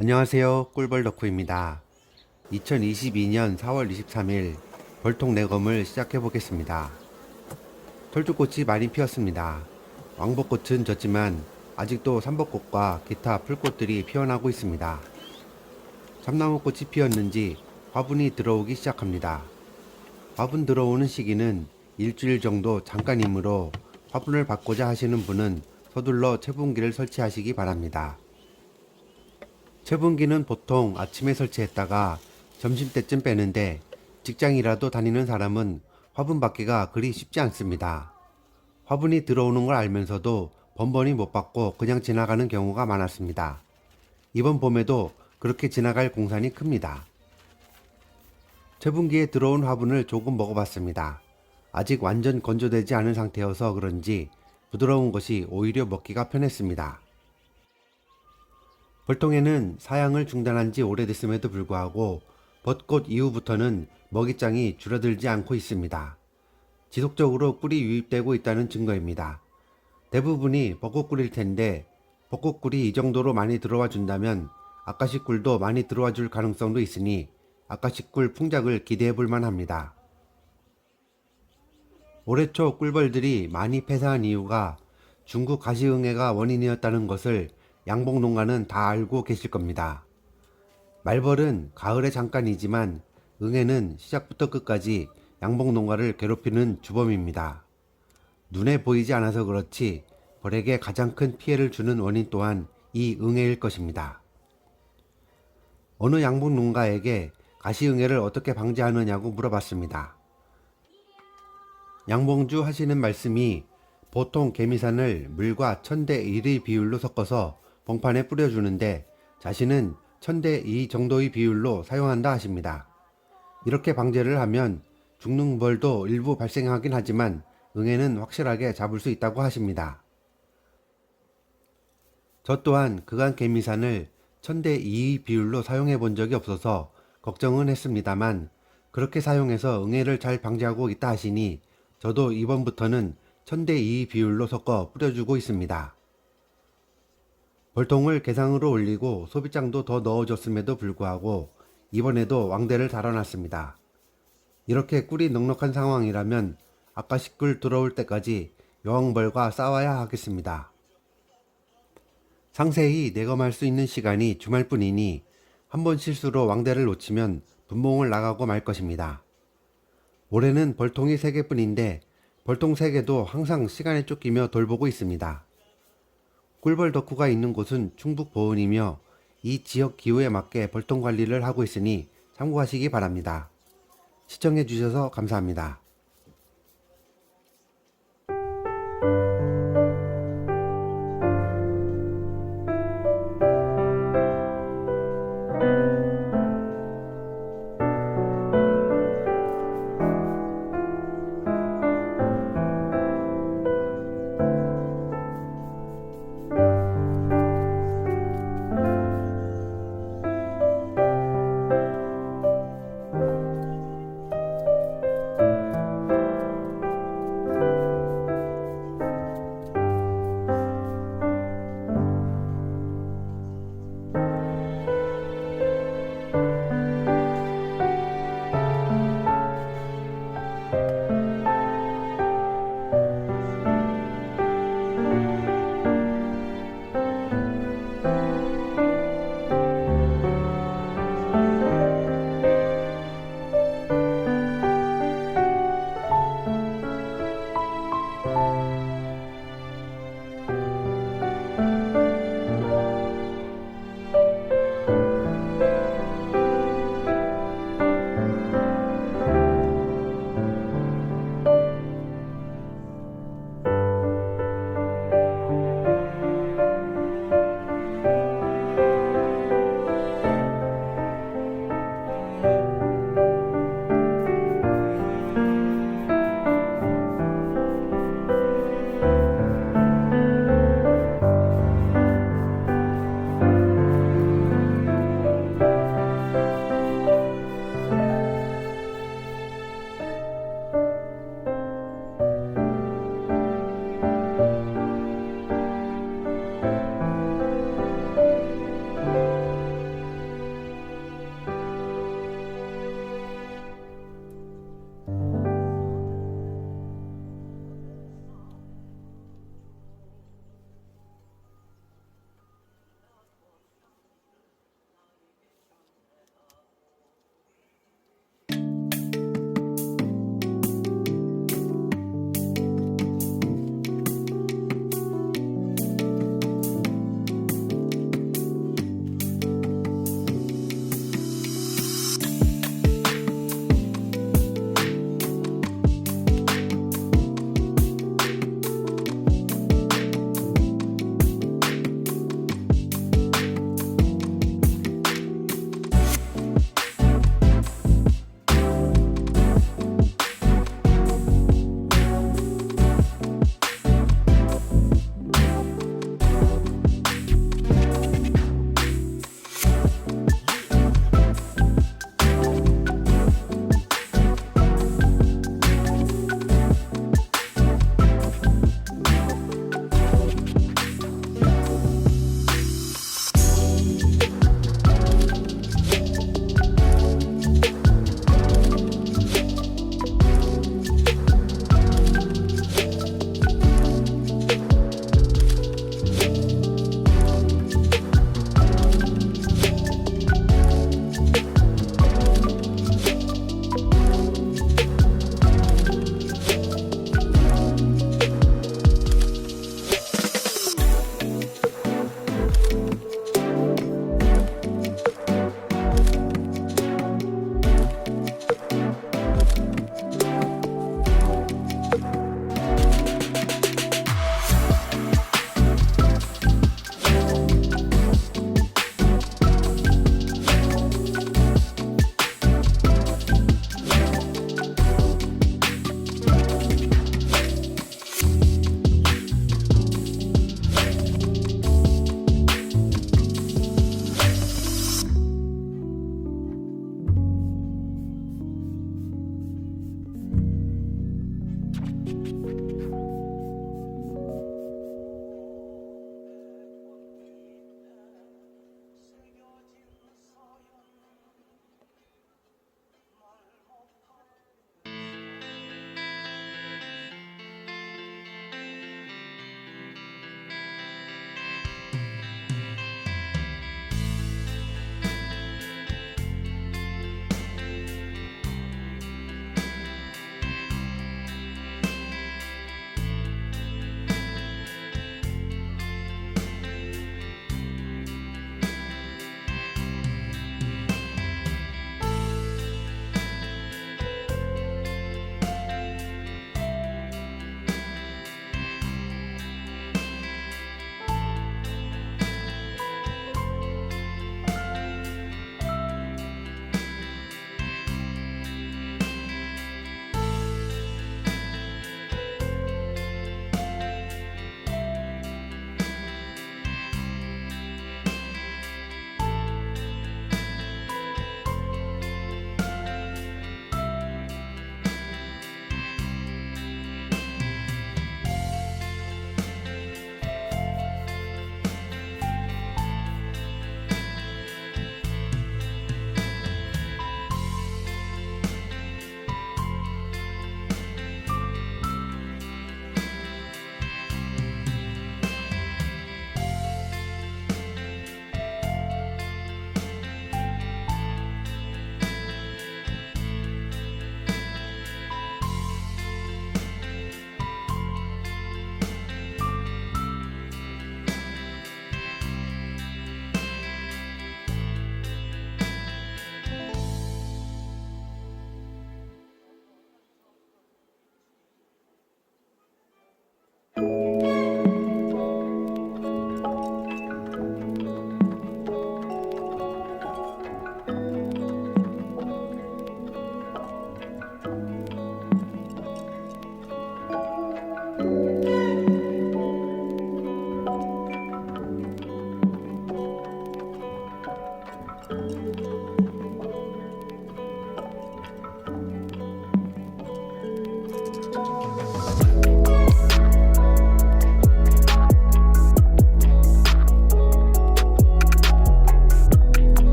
안녕하세요. 꿀벌 덕후입니다. 2022년 4월 23일 벌통 내검을 시작해 보겠습니다. 털주꽃이 많이 피었습니다. 왕벚꽃은 졌지만 아직도 삼벚꽃과 기타 풀꽃들이 피어나고 있습니다. 참나무꽃이 피었는지 화분이 들어오기 시작합니다. 화분 들어오는 시기는 일주일 정도 잠깐이므로 화분을 바꾸자 하시는 분은 서둘러 채분기를 설치하시기 바랍니다. 채분기는 보통 아침에 설치했다가 점심때쯤 빼는데 직장이라도 다니는 사람은 화분 받기가 그리 쉽지 않습니다. 화분이 들어오는 걸 알면서도 번번이 못 받고 그냥 지나가는 경우가 많았습니다. 이번 봄에도 그렇게 지나갈 공산이 큽니다. 채분기에 들어온 화분을 조금 먹어봤습니다. 아직 완전 건조되지 않은 상태여서 그런지 부드러운 것이 오히려 먹기가 편했습니다. 벌통에는 사양을 중단한 지 오래됐음에도 불구하고 벚꽃 이후부터는 먹이장이 줄어들지 않고 있습니다. 지속적으로 꿀이 유입되고 있다는 증거입니다. 대부분이 벚꽃꿀일 텐데 벚꽃꿀이 이 정도로 많이 들어와 준다면 아까시 꿀도 많이 들어와 줄 가능성도 있으니 아까시 꿀 풍작을 기대해 볼 만 합니다. 올해 초 꿀벌들이 많이 폐사한 이유가 중국 가시응해가 원인이었다는 것을 양봉 농가는 다 알고 계실 겁니다. 말벌은 가을에 잠깐이지만 응애는 시작부터 끝까지 양봉 농가를 괴롭히는 주범입니다. 눈에 보이지 않아서 그렇지 벌에게 가장 큰 피해를 주는 원인 또한 이 응애일 것입니다. 어느 양봉 농가에게 가시응애를 어떻게 방지하느냐고 물어봤습니다. 양봉주 하시는 말씀이 보통 개미산을 물과 천대 1의 비율로 섞어서 봉판에 뿌려주는데 자신은 천대 2 정도의 비율로 사용한다 하십니다. 이렇게 방제를 하면 죽는 벌도 일부 발생하긴 하지만 응애는 확실하게 잡을 수 있다고 하십니다. 저 또한 그간 개미산을 천대 2 비율로 사용해 본 적이 없어서 걱정은 했습니다만 그렇게 사용해서 응애를 잘 방지하고 있다 하시니 저도 이번부터는 천대 2 비율로 섞어 뿌려주고 있습니다. 벌통을 개상으로 올리고 소비장도 더 넣어줬음에도 불구하고 이번에도 왕대를 달아놨습니다. 이렇게 꿀이 넉넉한 상황이라면 아까시 꿀 들어올 때까지 여왕벌과 싸워야 하겠습니다. 상세히 내검할 수 있는 시간이 주말뿐이니 한 번 실수로 왕대를 놓치면 분봉을 나가고 말 것입니다. 올해는 벌통이 3개뿐인데 벌통 3개도 항상 시간에 쫓기며 돌보고 있습니다. 꿀벌 덕후가 있는 곳은 충북 보은이며 이 지역 기후에 맞게 벌통 관리를 하고 있으니 참고하시기 바랍니다. 시청해 주셔서 감사합니다.